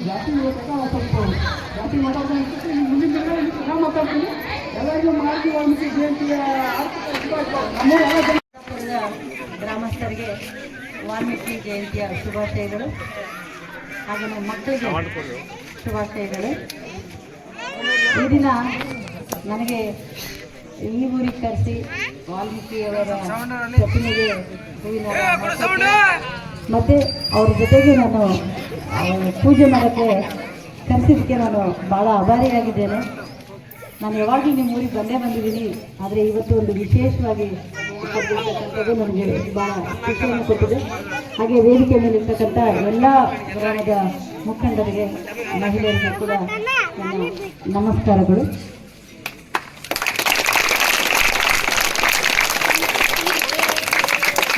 ನಾವು ಸ್ವಲ್ಪ ಜಾಸ್ತಿ ಮಾತಾಡ್ತಾ ಮುಂದಿನ ದಿನಗಳಲ್ಲಿ ನಾನು ಮಾತಾಡ್ತೀನಿ ಎಲ್ಲರಿಗೂ ಮಾಹಿತಿ ವಾಲ್ಮೀಕಿ ಜಯಂತಿಯ ಗ್ರಾಮಸ್ಥರಿಗೆ ವಾಲ್ಮೀಕಿ ಜಯಂತಿಯ ಶುಭಾಶಯಗಳು ಹಾಗೆ ನಮ್ಮ ಮಕ್ಕಳಿಗೆ ಶುಭಾಶಯಗಳು. ಈ ದಿನ ನನಗೆ ಈ ಊರಿಗೆ ಕರೆಸಿ ವಾಲ್ಮೀಕಿಯವರ ಪ್ರತಿಮೆಗೆ ಹೂವಿನ ಮತ್ತೆ ಅವ್ರ ಜೊತೆಗೆ ನಾನು ಪೂಜೆ ಮಾಡೋಕ್ಕೆ ಕರೆಸಿದ್ದಕ್ಕೆ ನಾನು ಭಾಳ ಆಭಾರಿಯಾಗಿದ್ದೇನೆ ನಾನು ಯಾವಾಗಲೂ ನಿಮ್ಮ ಊರಿಗೆ ಬಂದೇ ಬಂದಿದ್ದೀನಿ, ಆದರೆ ಇವತ್ತು ಒಂದು ವಿಶೇಷವಾಗಿ ನನಗೆ ಭಾಳ ಖುಷಿಯನ್ನು ಕೊಟ್ಟಿದೆ. ಹಾಗೆ ವೇದಿಕೆ ಮೇಲಿರ್ತಕ್ಕಂಥ ಎಲ್ಲ ಗ್ರಾಮದ ಮುಖಂಡರಿಗೆ, ಮಹಿಳೆಯರಿಗೆ ಕೂಡ ನನ್ನ ನಮಸ್ಕಾರಗಳು.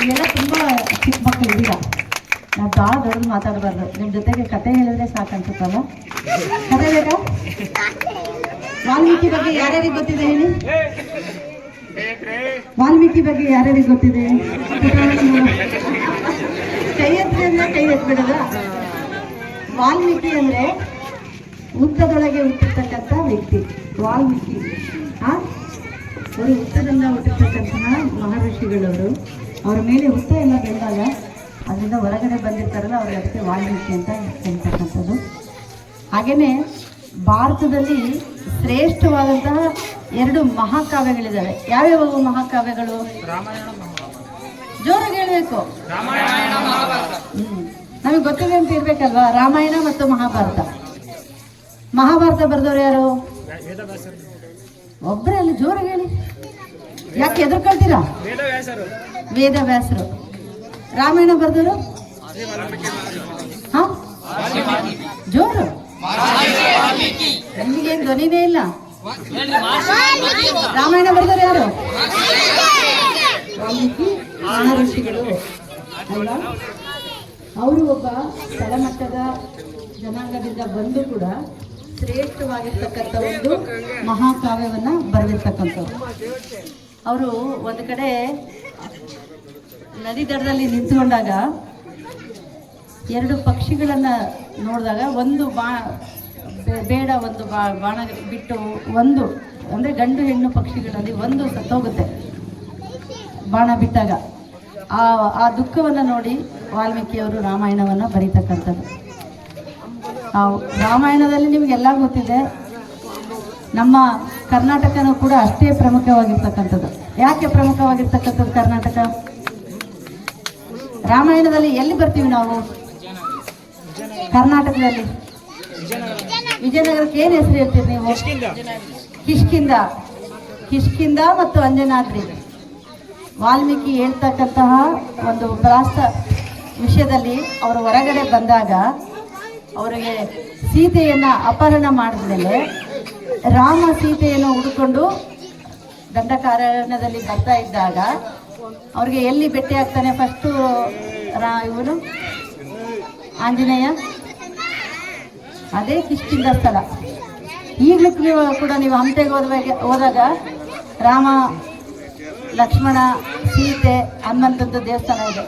ಇವೆಲ್ಲ ತುಂಬ ಚಿಕ್ಕ ಮಕ್ಕಳು ಇದೀಗ ನಾವು ಭಾಳ ದೊಡ್ಡದು ಮಾತಾಡಬಾರ್ದು. ನಿಮ್ಮ ಜೊತೆಗೆ ಕತೆ ಹೇಳಿದ್ರೆ ಸಾಕನ್ಸುತ್ತಲ್ಲ ಕತೆ ಬೇಕಾ? ವಾಲ್ಮೀಕಿ ಬಗ್ಗೆ ಯಾರ್ಯಾರಿಗೆ ಗೊತ್ತಿದೆ ಹೇಳಿ? ವಾಲ್ಮೀಕಿ ಬಗ್ಗೆ ಯಾರ್ಯಾರಿಗೆ ಗೊತ್ತಿದೆ? ಕೈ ಎತ್ತಿ ಅಂದ್ರೆ ಕೈ ಎತ್ಬಿಡದ ವಾಲ್ಮೀಕಿ ಅಂದ್ರೆ ಉದ್ದದೊಳಗೆ ಹುಟ್ಟಿರ್ತಕ್ಕಂಥ ವ್ಯಕ್ತಿ. ವಾಲ್ಮೀಕಿ. ಆ? ಅವರು ಹುತ್ತದಿಂದ ಹುಟ್ಟಿರ್ತಕ್ಕಂತಹ ಮಹರ್ಷಿಗಳವರು. ಅವರ ಮೇಲೆ ಹುತ್ತ ಎಲ್ಲ ಬೆಳೆದಾಗ ಅದರಿಂದ ಹೊರಗಡೆ ಬಂದಿರ್ತಾರಲ್ಲ ಅವ್ರಿಗೆ ಅದಕ್ಕೆ ವಾಲ್ಮೀಕಿ ಅಂತ ಹೇಳ್ತಕ್ಕಂಥದ್ದು. ಹಾಗೆಯೇ ಭಾರತದಲ್ಲಿ ಶ್ರೇಷ್ಠವಾದಂತಹ ಎರಡು ಮಹಾಕಾವ್ಯಗಳಿದ್ದಾವೆ ಯಾವ್ಯಾವ ಮಹಾಕಾವ್ಯಗಳು? ಜೋರಾಗಿ ಹೇಳಬೇಕು. ಹ್ಮ್. ನಮಗೆ ಗೊತ್ತಿದೆ ಅಂತ ಇರ್ಬೇಕಲ್ವಾ ರಾಮಾಯಣ ಮತ್ತು ಮಹಾಭಾರತ. ಮಹಾಭಾರತ ಬರೆದವ್ರು ಯಾರು? ಒಬ್ಬರೇ ಅಲ್ಲಿ ಜೋರಾಗಿ ಹೇಳಿ. ಯಾಕೆ ಎದುರ್ಕೊಳ್ತೀರಾ? ವೇದವ್ಯಾಸರು. ರಾಮಾಯಣ ಬರೆದರು? ಹಾ? ಜೋರು? ಎಲ್ಲಿಗೇನು ಧ್ವನಿನೇ ಇಲ್ಲ. ರಾಮಾಯಣ ಬರೆದರು ಯಾರು? ಅಲ್ವಾ ಅವರು ಒಬ್ಬ ತಳಮಟ್ಟದ ಜನಾಂಗದಿಂದ ಬಂದು ಕೂಡ ಶ್ರೇಷ್ಠವಾಗಿರ್ತಕ್ಕಂಥ ಒಂದು ಮಹಾಕಾವ್ಯವನ್ನ ಬರೆದಿರ್ತಕ್ಕಂಥವ್ರು. ಅವರು ಒಂದು ಕಡೆ ನದಿ ದಡದಲ್ಲಿ ನಿಂತ್ಕೊಂಡಾಗ ಎರಡು ಪಕ್ಷಿಗಳನ್ನ ನೋಡಿದಾಗ ಒಂದು ಬಾ, ಬೇಡ ಒಂದು ಬಾ, ಬಾಣ ಬಿಟ್ಟು ಒಂದು, ಅಂದರೆ ಗಂಡು ಹೆಣ್ಣು ಪಕ್ಷಿಗಳಲ್ಲಿ ಒಂದು ಸತ್ತೋಗುತ್ತೆ ಬಾಣ ಬಿಟ್ಟಾಗ. ಆ ಆ ದುಃಖವನ್ನು ನೋಡಿ ವಾಲ್ಮೀಕಿಯವರು ರಾಮಾಯಣವನ್ನು ಬರೀತಕ್ಕಂಥದ್ದು. ಆ, ರಾಮಾಯಣದಲ್ಲಿ ನಿಮಗೆಲ್ಲ ಗೊತ್ತಿದೆ, ನಮ್ಮ ಕರ್ನಾಟಕನೂ ಕೂಡ ಅಷ್ಟೇ ಪ್ರಮುಖವಾಗಿರ್ತಕ್ಕಂಥದ್ದು. ಯಾಕೆ ಪ್ರಮುಖವಾಗಿರ್ತಕ್ಕಂಥದ್ದು ಕರ್ನಾಟಕ? ರಾಮಾಯಣದಲ್ಲಿ ಎಲ್ಲಿ ಬರ್ತೀವಿ ನಾವು? ಕರ್ನಾಟಕದಲ್ಲಿ. ವಿಜಯನಗರಕ್ಕೆ ಏನು ಹೆಸರು ಹೇಳ್ತೀರಿ ನೀವು? ಕಿಷ್ಕಿಂದ ಕಿಷ್ಕಿಂದ ಮತ್ತು ಅಂಜನಾದ್ರಿ. ವಾಲ್ಮೀಕಿ ಹೇಳ್ತಕ್ಕಂತಹ ಒಂದು ಪ್ರಾಸ್ತ ವಿಷಯದಲ್ಲಿ ಅವರು ಹೊರಗಡೆ ಬಂದಾಗ ಅವರಿಗೆ ಸೀತೆಯನ್ನ ಅಪಹರಣ ಮಾಡಿದ್ಮೇಲೆ ರಾಮ ಸೀತೆಯನ್ನು ಹುಡುಕೊಂಡು ದಂಡಕಾರಣ್ಯದಲ್ಲಿ ಬರ್ತಾ ಇದ್ದಾಗ ಅವ್ರಿಗೆ ಎಲ್ಲಿ ಭೇಟಿ ಆಗ್ತಾನೆ ಫಸ್ಟು ರಾ ಇವನು? ಆಂಜನೇಯ? ಅದೇ ಕಿಷ್ಕಿಂದ ಸ್ಥಳ. ಈಗಲೂ ನೀವು ಕೂಡ ನೀವು ಹಂಪೆಗೆ ಹೋದಾಗ ಹೋದಾಗ ರಾಮ, ಲಕ್ಷ್ಮಣ, ಸೀತೆ ಹನುಮಂತದ್ದು ದೇವಸ್ಥಾನ ಇದೆ.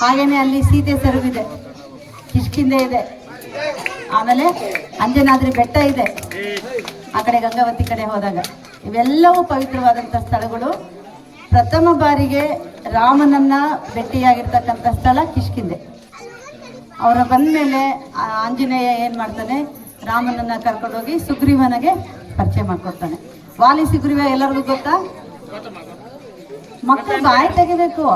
ಹಾಗೆಯೇ ಅಲ್ಲಿ ಸೀತೆ ಸೆರವಿದೆ ಕಿಷ್ಕಿಂದೆ ಇದೆ. ಆಮೇಲೆ ಅಂಜನಾದ್ರಿ ಬೆಟ್ಟ ಇದೆ. ಆ ಕಡೆ ಗಂಗಾವತಿ ಕಡೆ ಹೋದಾಗ ಇವೆಲ್ಲವೂ ಪವಿತ್ರವಾದಂಥ ಸ್ಥಳಗಳು. ಪ್ರಥಮ ಬಾರಿಗೆ ರಾಮನನ್ನ ಭೇಟಿಯಾಗಿರ್ತಕ್ಕಂಥ ಸ್ಥಳ ಕಿಷ್ಕಿಂದೆ ಅವರ ಬಂದ ಮೇಲೆ ಆಂಜನೇಯ ಏನು ಮಾಡ್ತಾನೆ? ರಾಮನನ್ನ ಕರ್ಕೊಂಡೋಗಿ ಸುಗ್ರೀವನಿಗೆ ಪರಿಚಯ ಮಾಡ್ಕೊಡ್ತಾನೆ. ವಾಲಿ ಸುಗ್ರೀವ ಎಲ್ಲರಿಗೂ ಗೊತ್ತಾ? ಮಕ್ಕಳು ಬಾಯಿ ತೆಗಿಬೇಕು.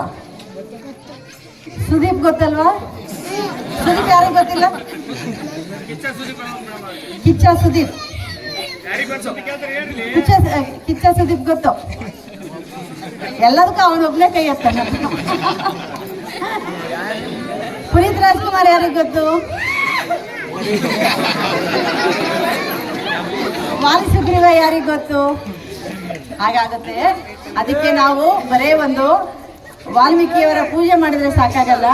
ಸುದೀಪ್ ಗೊತ್ತಲ್ವಾ? ಸುದೀಪ್ ಯಾರಿಗೂ ಗೊತ್ತಿಲ್ಲ? ಕಿಚ್ಚ ಸುದೀಪ್. ಕಿಚ್ಚ ಕಿಚ್ಚ ಸುದೀಪ್ ಗೊತ್ತು. ಎಲ್ಲದಕ್ಕೂ ಅವನೊಬ್ಬನೇ ಕೈ ಎತ್ತಾನೆ ಪುನೀತ್ ರಾಜ್ಕುಮಾರ್ ಯಾರಿಗೆ ಗೊತ್ತು? ವಾಲಿ ಸುಗ್ರೀವ ಯಾರಿಗೆ ಗೊತ್ತು? ಹಾಗಾಗುತ್ತೆ. ಅದಕ್ಕೆ ನಾವು ಬರೇ ಒಂದು ವಾಲ್ಮೀಕಿಯವರ ಪೂಜೆ ಮಾಡಿದ್ರೆ ಸಾಕಾಗಲ್ಲ.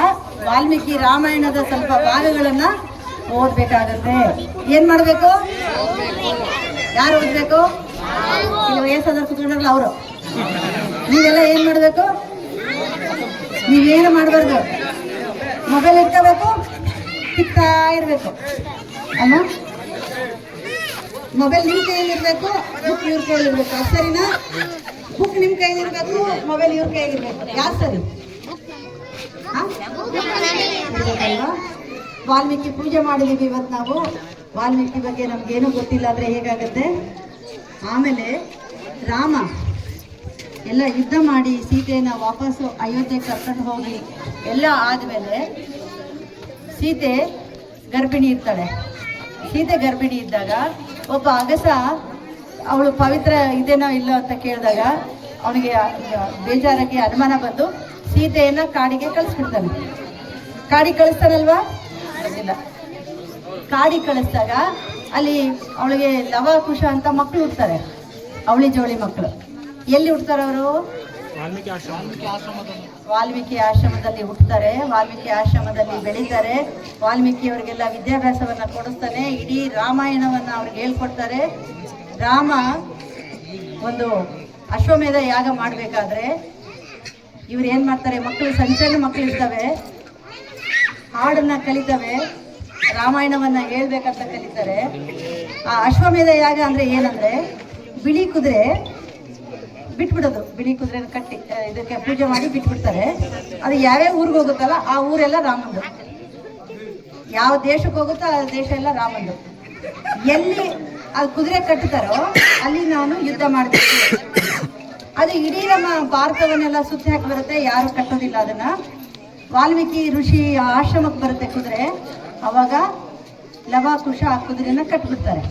ವಾಲ್ಮೀಕಿ ರಾಮಾಯಣದ ಸ್ವಲ್ಪ ಭಾಗಗಳನ್ನ ಓದ್ಬೇಕಾಗತ್ತೆ. ಏನ್ ಮಾಡ್ಬೇಕು? ಯಾರು ಓದ್ಬೇಕು? ವಯಸ್ಸಾದ್ರು ಕುತ್ಕೊಂಡ್ರಲ್ಲ ಅವರು. ನೀವೆಲ್ಲ ಏನ್ ಮಾಡ್ಬೇಕು? ನೀವೇನು ಮಾಡಬಾರ್ದು. ಮೊಬೈಲ್ ಇಟ್ಕೋಬೇಕು ಸಿಕ್ತಾ ಇರಬೇಕು. ಅಮ್ಮ? ಮೊಬೈಲ್ ನಿಮ್ಮ ಕೈಯಲ್ಲಿರ್ಬೇಕು ಬುಕ್ ಇವ್ರ ಕೈಯಲ್ಲಿರ್ಬೇಕು ಸರಿನಾ? ಬುಕ್ ನಿಮ್ಮ ಕೈಯಲ್ಲಿರ್ಬೇಕು ಮೊಬೈಲ್ ಇವ್ರ ಕೈಯಲ್ಲಿರ್ಬೇಕು ಯಾರು ಸರಿ? ವಾಲ್ಮೀಕಿ ಪೂಜೆ ಮಾಡಿದೀವಿ ಇವತ್ತು ನಾವು. ವಾಲ್ಮೀಕಿ ಬಗ್ಗೆ ನಮ್ಗೇನು ಗೊತ್ತಿಲ್ಲ ಅಂದ್ರೆ ಹೇಗಾಗತ್ತೆ? ಆಮೇಲೆ ರಾಮ. ಎಲ್ಲ ಯುದ್ಧ ಮಾಡಿ ಸೀತೆಯನ್ನು ವಾಪಸ್ಸು ಅಯೋಧ್ಯೆಗೆ ಕರ್ಕೊಂಡು ಹೋಗಿ ಎಲ್ಲ ಆದಮೇಲೆ ಸೀತೆ ಗರ್ಭಿಣಿ ಇರ್ತಾಳೆ. ಸೀತೆ ಗರ್ಭಿಣಿ ಇದ್ದಾಗ ಒಬ್ಬ ಅಗಸ ಅವಳು ಪವಿತ್ರ ಇದೇನೋ ಇಲ್ಲೋ ಅಂತ ಕೇಳಿದಾಗ ಅವನಿಗೆ ಬೇಜಾರಾಗಿ ಅನುಮಾನ ಬಂದು ಸೀತೆಯನ್ನು ಕಾಡಿಗೆ ಕಳಿಸ್ಬಿಡ್ತಾನೆ. ಕಾಡಿಗೆ ಕಳಿಸ್ತಾನಲ್ವಾ? ಗೊತ್ತಿಲ್ಲ ಕಾಡಿಗೆ ಕಳಿಸಿದಾಗ ಅಲ್ಲಿ ಅವಳಿಗೆ ಲವ ಕುಶ ಅಂತ ಮಕ್ಕಳು ಹುಡ್ತಾರೆ ಅವಳಿ ಜೋಳಿ ಮಕ್ಕಳು ಎಲ್ಲಿ ಹುಡ್ತಾರೆ ಅವರು? ವಾಲ್ಮೀಕಿ ಆಶ್ರಮದಲ್ಲಿ. ಹುಟ್ಟುತ್ತಾರೆ ವಾಲ್ಮೀಕಿ ಆಶ್ರಮದಲ್ಲಿ ಬೆಳೀತಾರೆ ವಾಲ್ಮೀಕಿ ಅವರಿಗೆಲ್ಲ ವಿದ್ಯಾಭ್ಯಾಸವನ್ನ ಕೊಡಿಸ್ತಾನೆ ಇಡೀ ರಾಮಾಯಣವನ್ನ ಅವ್ರಿಗೆ ಹೇಳ್ಕೊಡ್ತಾರೆ. ರಾಮ ಒಂದು ಅಶ್ವಮೇಧ ಯಾಗ ಮಾಡಬೇಕಾದ್ರೆ ಇವ್ರು ಏನ್ ಮಾಡ್ತಾರೆ ಮಕ್ಕಳು ಸಣ್ಣ ಸಣ್ಣ ಮಕ್ಕಳು ಇರ್ತವೆ ಹಾಡನ್ನ ಕಲಿತವೆ ರಾಮಾಯಣವನ್ನ ಹೇಳ್ಬೇಕಂತ ಕಲಿತಾರೆ. ಆ ಅಶ್ವಮೇಧ ಯಾಗ ಅಂದ್ರೆ ಏನಂದ್ರೆ ಬಿಳಿ ಕುದುರೆ ಬಿಟ್ಬಿಡೋದು. ಬಿಳಿ ಕುದುರೆ ಕಟ್ಟಿ ಇದಕ್ಕೆ ಪೂಜೆ ಮಾಡಿ ಬಿಟ್ಬಿಡ್ತಾರೆ. ಅದು ಯಾವ್ಯಾವ ಊರಿಗೆ ಹೋಗುತ್ತಲ್ಲ, ಆ ಊರೆಲ್ಲ ರಾಮಂದು. ಯಾವ ದೇಶಕ್ಕೆ ಹೋಗುತ್ತೋ ಆ ದೇಶ ಎಲ್ಲ ರಾಮಂದು. ಎಲ್ಲಿ ಅದು ಕುದುರೆ ಕಟ್ಟುತ್ತಾರೋ ಅಲ್ಲಿ ನಾನು ಯುದ್ಧ ಮಾಡಬೇಕು. ಅದು ಇಡೀ ನಮ್ಮ ಭಾರತವನ್ನೆಲ್ಲ ಸುತ್ತಿ ಹಾಕಿ ಬರುತ್ತೆ, ಯಾರು ಕಟ್ಟೋದಿಲ್ಲ ಅದನ್ನ. ವಾಲ್ಮೀಕಿ ಋಷಿ ಆಶ್ರಮಕ್ಕೆ ಬರುತ್ತೆ ಕುದುರೆ. ಅವಾಗ ಲವಾಕುಶ ಆ ಕುದುರೆನ ಕಟ್ಬಿಡ್ತಾರೆ.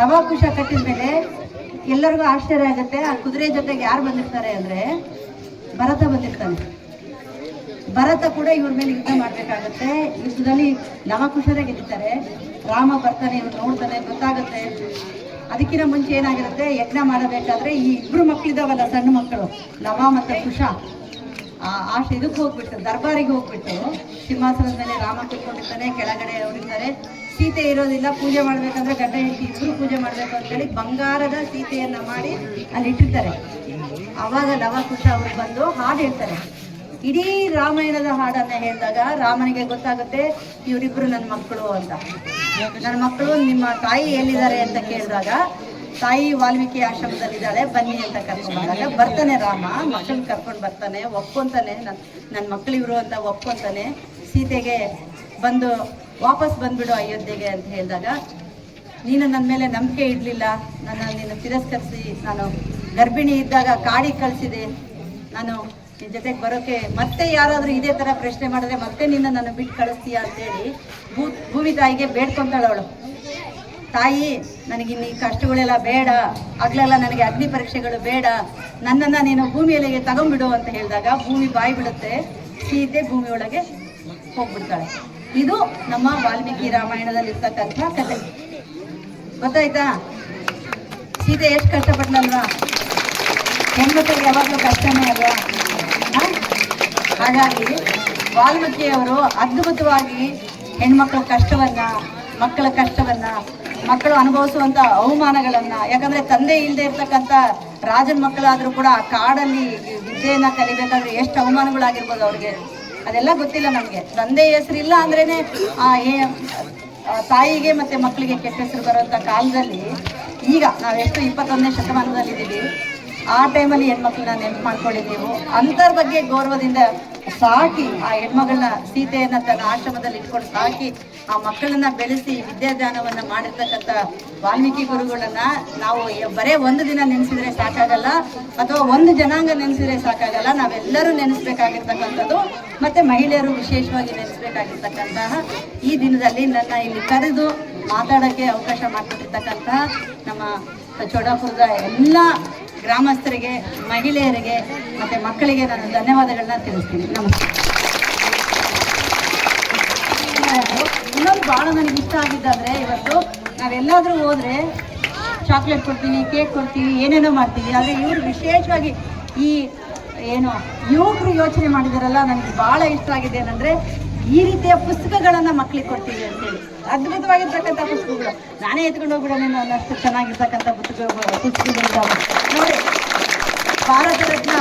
ಲವಾಕುಶ ಕಟ್ಟಿದ ಮೇಲೆ ಎಲ್ಲರಿಗೂ ಆಶ್ಚರ್ಯ ಆಗುತ್ತೆ. ಆ ಕುದುರೆ ಜೊತೆಗೆ ಯಾರು ಬಂದಿರ್ತಾರೆ ಅಂದ್ರೆ ಭರತ ಬಂದಿರ್ತಾನೆ. ಭರತ ಕೂಡ ಇವ್ರ ಮೇಲೆ ಯುದ್ಧ ಮಾಡ್ಬೇಕಾಗತ್ತೆ. ಯುದ್ಧದಲ್ಲಿ ನವಕುಶರೇ ಗೆದ್ದಿದ್ದಾರೆ. ರಾಮ ಬರ್ತಾನೆ ಇವ್ರು ನೋಡ್ತಾನೆ, ಗೊತ್ತಾಗುತ್ತೆ. ಅದಕ್ಕಿಂತ ಮುಂಚೆ ಏನಾಗಿರುತ್ತೆ? ಯಜ್ಞ ಮಾಡಬೇಕಾದ್ರೆ ಈ ಇಬ್ರು ಮಕ್ಕಳಿದಾವಲ್ಲ ಸಣ್ಣ ಮಕ್ಕಳು ನವ ಮತ್ತು ಕುಶ ಆ ಇದಕ್ಕೆ ಹೋಗ್ಬಿಟ್ಟು ದರ್ಬಾರಿಗೆ ಹೋಗ್ಬಿಟ್ಟು ಸಿಂಹಾಸನದ ಮೇಲೆ ರಾಮ ಕೂತ್ಕೊಂಡಿರ್ತಾನೆ, ಕೆಳಗಡೆ ಅವರಿರ್ತಾರೆ ಸೀತೆ ಇರೋದಿಲ್ಲ, ಪೂಜೆ ಮಾಡ್ಬೇಕಂದ್ರೆ ಗಡ್ಡ ಹೆಂಡತಿ ಇಬ್ರು ಪೂಜೆ ಮಾಡ್ಬೇಕು ಅಂತೇಳಿ ಬಂಗಾರದ ಸೀತೆಯನ್ನ ಮಾಡಿ ಅಲ್ಲಿ ಇಟ್ಟಿರ್ತಾರೆ. ಅವಾಗ ಲವಕುಶ ಅವ್ರು ಬಂದು ಹಾಡು ಹೇಳ್ತಾರೆ. ಇಡೀ ರಾಮಾಯಣದ ಹಾಡನ್ನ ಹೇಳಿದಾಗ ರಾಮನಿಗೆ ಗೊತ್ತಾಗುತ್ತೆ, ಇವರಿಬ್ರು ನನ್ನ ಮಕ್ಕಳು ಅಂತ. ನನ್ನ ಮಕ್ಕಳು ನಿಮ್ಮ ತಾಯಿ ಎಲ್ಲಿದ್ದಾರೆ ಅಂತ ಕೇಳಿದಾಗ, ತಾಯಿ ವಾಲ್ಮೀಕಿ ಆಶ್ರಮದಲ್ಲಿದ್ದಾಳೆ, ಬನ್ನಿ ಅಂತ ಕರ್ಕೊಂಡು ಬಂದಾಗ, ಬರ್ತಾನೆ ರಾಮ, ಮಕ್ಕಳನ್ನ ಕರ್ಕೊಂಡು ಬರ್ತಾನೆ ಒಪ್ಕೊಂತಾನೆ ನನ್ನ ನನ್ನ ಮಕ್ಕಳಿವರು ಅಂತ ಒಪ್ಕೊಂತಾನೆ ಸೀತೆಗೆ ಬಂದು ವಾಪಸ್ ಬಂದ್ಬಿಡು ಅಯೋಧ್ಯೆಗೆ ಅಂತ ಹೇಳಿದಾಗ, ನೀನು ನನ್ನ ಮೇಲೆ ನಂಬಿಕೆ ಇಡಲಿಲ್ಲ ನನ್ನ ನೀನು ತಿರಸ್ಕರಿಸಿ, ನಾನು ಗರ್ಭಿಣಿ ಇದ್ದಾಗ ಕಾಡಿಗೆ ಕಳಿಸಿದೆ. ನಾನು ನಿನ್ನ ಜೊತೆಗೆ ಬರೋಕೆ ಮತ್ತೆ ಯಾರಾದರೂ ಇದೇ ಥರ ಪ್ರಶ್ನೆ ಮಾಡಿದ್ರೆ ಮತ್ತೆ ನಿನ್ನ ನಾನು ಬಿಟ್ಟು ಕಳಿಸ್ತೀಯಾ ಅಂತೇಳಿ ಭೂ ಭೂಮಿ ತಾಯಿಗೆ ಬೇಡ್ಕೊಂತಾಳೆ ಅವಳು ತಾಯಿ ನನಗಿನ್ನು ಈ ಕಷ್ಟಗಳೆಲ್ಲ ಬೇಡ, ಆಗ್ಲೆಲ್ಲ ನನಗೆ ಅಗ್ನಿ ಪರೀಕ್ಷೆಗಳು ಬೇಡ, ನನ್ನನ್ನು ನೀನು ಭೂಮಿಯಲ್ಲಿಗೆ ತಗೊಂಡ್ಬಿಡು ಅಂತ ಹೇಳಿದಾಗ ಭೂಮಿ ಬಾಯಿ ಬಿಡುತ್ತೆ, ಸೀತೆ ಭೂಮಿಯೊಳಗೆ ಹೋಗ್ಬಿಡ್ತಾಳೆ. ಇದು ನಮ್ಮ ವಾಲ್ಮೀಕಿ ರಾಮಾಯಣದಲ್ಲಿ ಇರ್ತಕ್ಕಂಥ ಕಥೆ. ಗೊತ್ತಾಯ್ತಾ? ಸೀತೆ ಎಷ್ಟು ಕಷ್ಟಪಟ್ಲಲ್ವಾ ಹೆಣ್ಮಕ್ಳಿಗೆ ಯಾವಾಗಲೂ ಕಷ್ಟನೇ ಅಲ್ವಾ? ಹಾಗಾಗಿ ವಾಲ್ಮೀಕಿಯವರು ಅದ್ಭುತವಾಗಿ ಹೆಣ್ಮಕ್ಳ ಕಷ್ಟವನ್ನ, ಮಕ್ಕಳ ಕಷ್ಟವನ್ನ, ಮಕ್ಕಳು ಅನುಭವಿಸುವಂತ ಅವಮಾನಗಳನ್ನ, ಯಾಕಂದ್ರೆ ತಂದೆ ಇಲ್ಲದೆ ಇರ್ತಕ್ಕಂಥ ರಾಜನ ಮಕ್ಕಳಾದ್ರೂ ಕೂಡ ಕಾಡಲ್ಲಿ ವಿದ್ಯೆಯನ್ನ ಕಲಿಬೇಕಾದ್ರೆ ಎಷ್ಟು ಅವಮಾನಗಳಾಗಿರ್ಬೋದು ಅವ್ರಿಗೆ. ಅದೆಲ್ಲ ಗೊತ್ತಿಲ್ಲ ನಮಗೆ. ತಂದೆ ಹೆಸರಿಲ್ಲ ಅಂದ್ರೇನೆ, ಆ ಏ- ಆ, ತಾಯಿಗೆ ಮತ್ತೆ ಮಕ್ಕಳಿಗೆ ಕೆಟ್ಟ ಹೆಸರು ಬರುವಂತ ಕಾಲದಲ್ಲಿ ಈಗ ನಾವೆಷ್ಟು ಇಪ್ಪತ್ತೊಂದನೇ ಶತಮಾನದಲ್ಲಿದ್ದೀವಿ, ಆ ಟೈಮಲ್ಲಿ ಹೆಣ್ಮಕ್ಳನ್ನ ನೆನಪು ಮಾಡ್ಕೊಂಡಿದ್ದೀವಿ ಅಂತರ ಬಗ್ಗೆ ಗೌರವದಿಂದ ಸಾಕಿ ಆ ಹೆಣ್ಮಗಳನ್ನ ಸೀತೆಯನ್ನ ತನ್ನ ಆಶ್ರಮದಲ್ಲಿ ಇಟ್ಕೊಂಡು ಸಾಕಿ ಆ ಮಕ್ಕಳನ್ನ ಬೆಳೆಸಿ ವಿದ್ಯಾದಾನವನ್ನ ಮಾಡಿರ್ತಕ್ಕಂಥ ವಾಲ್ಮೀಕಿ ಗುರುಗಳನ್ನ ನಾವು ಬರೇ ಒಂದು ದಿನ ನೆನೆಸಿದ್ರೆ ಸಾಕಾಗಲ್ಲ, ಅಥವಾ ಒಂದು ಜನಾಂಗ ನೆನೆಸಿದ್ರೆ ಸಾಕಾಗಲ್ಲ, ನಾವೆಲ್ಲರೂ ನೆನೆಸ್ಬೇಕಾಗಿರ್ತಕ್ಕಂಥದ್ದು, ಮತ್ತೆ ಮಹಿಳೆಯರು ವಿಶೇಷವಾಗಿ ನೆನೆಸ್ಬೇಕಾಗಿರ್ತಕ್ಕಂತಹ ಈ ದಿನದಲ್ಲಿ ನನ್ನ ಇಲ್ಲಿ ಕರೆದು ಮಾತಾಡೋಕ್ಕೆ ಅವಕಾಶ ಮಾಡಿಕೊಟ್ಟಿರ್ತಕ್ಕಂತಹ ನಮ್ಮ ಚೋಡಾಪುರದ ಎಲ್ಲ ಗ್ರಾಮಸ್ಥರಿಗೆ, ಮಹಿಳೆಯರಿಗೆ ಮತ್ತೆ ಮಕ್ಕಳಿಗೆ ನಾನು ಧನ್ಯವಾದಗಳನ್ನ ತಿಳಿಸ್ತೀನಿ. ನಮಸ್ಕಾರ ಇನ್ನೊಂದು ಭಾಳ ನನಗೆ ಇಷ್ಟ ಆಗಿದ್ದಾದ್ರೆ ಇವತ್ತು ನಾವೆಲ್ಲಾದರೂ ಹೋದ್ರೆ ಚಾಕ್ಲೇಟ್ ಕೊಡ್ತೀವಿ ಕೇಕ್ ಕೊಡ್ತೀವಿ ಏನೇನೋ ಮಾಡ್ತೀವಿ. ಆದರೆ ಇವರು ವಿಶೇಷವಾಗಿ ಈ ಏನು, ಯುವಕರು ಯೋಚನೆ ಮಾಡಿದಾರಲ್ಲ, ನನಗೆ ಭಾಳ ಇಷ್ಟ ಆಗಿದೆ ಏನಂದ್ರೆ ಈ ರೀತಿಯ ಪುಸ್ತಕಗಳನ್ನ ಮಕ್ಕಳಿಗೆ ಕೊಡ್ತೀವಿ ಅಂತೇಳಿ ಅದ್ಭುತವಾಗಿರ್ತಕ್ಕಂಥ ಪುಸ್ತಕಗಳು. ನಾನೇ ಎತ್ಕೊಂಡು ಹೋಗ್ಬಿಡೋಣ ಅನ್ನಷ್ಟು ಚೆನ್ನಾಗಿರ್ತಕ್ಕಂಥ ಪುಸ್ತಕಗಳು ನೋಡಿ Bharat Ratna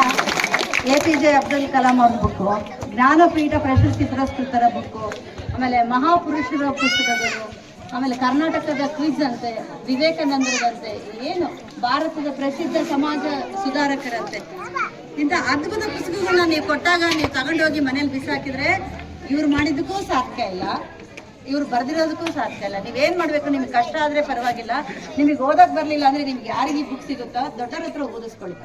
A P J Abdul Kalam ಅವ್ರ ಬುಕ್ಕು, ಜ್ಞಾನಪೀಠ ಪ್ರಶಸ್ತಿ ಪುರಸ್ಕೃತರ ಬುಕ್ಕು, ಆಮೇಲೆ ಮಹಾಪುರುಷರ ಪುಸ್ತಕಗಳು, ಆಮೇಲೆ ಕರ್ನಾಟಕದ ಕ್ವಿಜ್ ಅಂತೆ, ವಿವೇಕಾನಂದರದಂತೆ, ಏನು ಭಾರತದ ಪ್ರಸಿದ್ಧ ಸಮಾಜ ಸುಧಾರಕರಂತೆ. ಇಂಥ ಅದ್ಭುತ ಪುಸ್ತಕಗಳನ್ನ ನೀವು ಕೊಟ್ಟಾಗ ನೀವು ತಗೊಂಡೋಗಿ ಮನೇಲಿ ಬಿಸಾಕಿದ್ರೆ ಇವ್ರು ಮಾಡಿದ್ದಕ್ಕೂ ಸಾಧ್ಯ ಇಲ್ಲ. ಇವ್ರು ಬರ್ದಿರೋದಕ್ಕೂ ಸಾಧ್ಯ ಇಲ್ಲ. ನೀವೇನ್ ಮಾಡ್ಬೇಕು? ನಿಮ್ಗೆ ಕಷ್ಟ ಆದ್ರೆ ಪರವಾಗಿಲ್ಲ. ನಿಮಗೆ ಓದಕ್ ಬರ್ಲಿಲ್ಲ ಅಂದ್ರೆ ನಿಮ್ಗೆ ಯಾರಿಗೆ ಬುಕ್ ಸಿಗುತ್ತೋ ದೊಡ್ಡರ ಹತ್ರ ಓದಿಸ್ಕೊಳ್ಳಿ.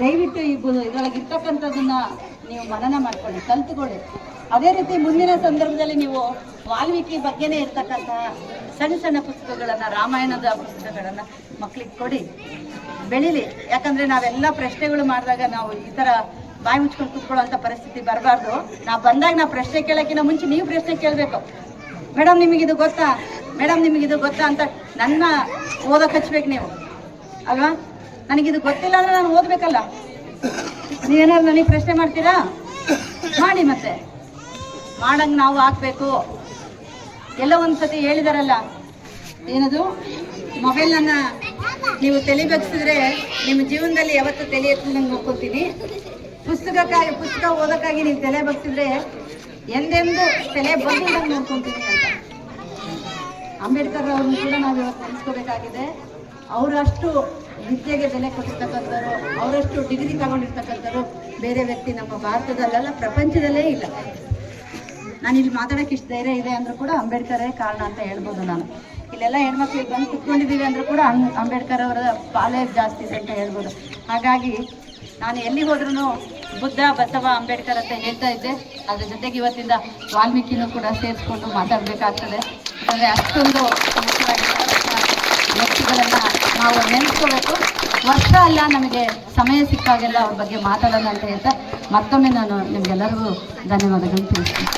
ದಯವಿಟ್ಟು ಈ ಇದ್ರೊಳಗೆ ಇರ್ತಕ್ಕಂಥದ್ದನ್ನ ನೀವು ಮನನ ಮಾಡ್ಕೊಳ್ಳಿ, ಕಲ್ತ್ಕೊಳ್ಳಿ. ಅದೇ ರೀತಿ ಮುಂದಿನ ಸಂದರ್ಭದಲ್ಲಿ ನೀವು ವಾಲ್ಮೀಕಿ ಬಗ್ಗೆನೇ ಇರ್ತಕ್ಕಂಥ ಸಣ್ಣ ಸಣ್ಣ ಪುಸ್ತಕಗಳನ್ನ, ರಾಮಾಯಣದ ಪುಸ್ತಕಗಳನ್ನ ಮಕ್ಕಳಿಗೆ ಕೊಡಿ. ಬೆಳಿಲಿ. ಯಾಕಂದ್ರೆ ನಾವೆಲ್ಲ ಪ್ರಶ್ನೆಗಳು ಮಾಡಿದಾಗ ನಾವು ಈ ತರ ಬಾಯಿ ಮುಚ್ಕೊಂಡು ಕುತ್ಕೊಳ್ಳೋಂಥ ಪರಿಸ್ಥಿತಿ ಬರಬಾರ್ದು. ನಾವು ಬಂದಾಗ ನಾ ಪ್ರಶ್ನೆ ಕೇಳೋಕ್ಕಿಂತ ಮುಂಚೆ ನೀವು ಪ್ರಶ್ನೆ ಕೇಳಬೇಕು. ಮೇಡಮ್ ನಿಮಗಿದು ಗೊತ್ತಾ? ಮೇಡಮ್ ನಿಮಗಿದು ಗೊತ್ತಾ ಅಂತ ನನ್ನ ಓದಕ್ಕೆ ಹಚ್ಬೇಕು ನೀವು. ಅಲ್ವಾ? ನನಗಿದು ಗೊತ್ತಿಲ್ಲ ಅಂದ್ರೆ ನಾನು ಓದ್ಬೇಕಲ್ಲ. ನೀವೇನಾದ್ರು ನನಗೆ ಪ್ರಶ್ನೆ ಮಾಡ್ತೀರಾ? ಮಾಡಿ ಮತ್ತೆ. ಮಾಡಂಗೆ ನಾವು ಹಾಕ್ಬೇಕು. ಎಲ್ಲ ಒಂದ್ಸತಿ ಹೇಳಿದಾರಲ್ಲ, ಏನದು? ಮೊಬೈಲನ್ನು ನೀವು ತಲೆ ನಿಮ್ಮ ಜೀವನದಲ್ಲಿ ಯಾವತ್ತು ತಲೆ ಎತ್ತದಂಗೆ ನೋಡ್ಕೊತೀನಿ ಪುಸ್ತಕಕ್ಕಾಗಿ ಪುಸ್ತಕ ಓದೋಕ್ಕಾಗಿ ನೀವು ತಲೆ ಬಗ್ಸಿದ್ರೆ ಎಂದೆಂದು ತಲೆ ಬಂದಂಗೆ ನೋಡ್ಕೊತೀನಿ ಅಂತ. ಅಂಬೇಡ್ಕರ್ ಅವ್ರನ್ನ ಕೂಡ ನಾವು ಇವತ್ತು ನೆನೆಸ್ಕೋಬೇಕಾಗಿದೆ. ಅವರಷ್ಟು ವಿದ್ಯೆಗೆ ಬೆಲೆ ಕೊಟ್ಟಿರ್ತಕ್ಕಂಥವ್ರು, ಅವರಷ್ಟು ಡಿಗ್ರಿ ತಗೊಂಡಿರ್ತಕ್ಕಂಥವ್ರು ಬೇರೆ ವ್ಯಕ್ತಿ ನಮ್ಮ ಭಾರತದಲ್ಲೆಲ್ಲ, ಪ್ರಪಂಚದಲ್ಲೇ ಇಲ್ಲ. ನಾನು ಇಲ್ಲಿ ಮಾತಾಡೋಕೆ ಇಷ್ಟು ಧೈರ್ಯ ಇದೆ ಅಂದ್ರೂ ಕೂಡ ಅಂಬೇಡ್ಕರೇ ಕಾರಣ ಅಂತ ಹೇಳ್ಬೋದು ನಾನು. ಇಲ್ಲೆಲ್ಲ ಹೆಣ್ಮಕ್ಳು ಬಂದು ಕುತ್ಕೊಂಡಿದ್ದೀವಿ ಅಂದ್ರೂ ಕೂಡ ಅಂಬೇಡ್ಕರ್ ಅವರ ಪಾಲೇ ಜಾಸ್ತಿ ಇದೆ ಅಂತ ಹೇಳ್ಬೋದು. ಹಾಗಾಗಿ ನಾನು ಎಲ್ಲಿ ಹೋದ್ರೂ ಬುದ್ಧ, ಬಸವ, ಅಂಬೇಡ್ಕರ್ ಅಂತ ಹೇಳ್ತಾ ಇದ್ದೆ. ಅದ್ರ ಜೊತೆಗೆ ಇವತ್ತಿಂದ ವಾಲ್ಮೀಕಿನೂ ಕೂಡ ಸೇರಿಸ್ಕೊಂಡು ಮಾತಾಡಬೇಕಾಗ್ತದೆ. ಅಂದ್ರೆ ಅಷ್ಟೊಂದು ವ್ಯಕ್ತಿಗಳನ್ನ ನಾವು ನೆನೆಸ್ಕೋಬೇಕು. ವರ್ಷ ಅಲ್ಲ, ನಮಗೆ ಸಮಯ ಸಿಕ್ಕಾಗೆಲ್ಲ ಅವ್ರ ಬಗ್ಗೆ ಮಾತಾಡೋಣ ಅಂತ ಹೇಳ್ತಾ ಮತ್ತೊಮ್ಮೆ ನಾನು ನಿಮಗೆಲ್ಲರಿಗೂ ಧನ್ಯವಾದಗಳು ತಿಳಿಸ್ತೀನಿ.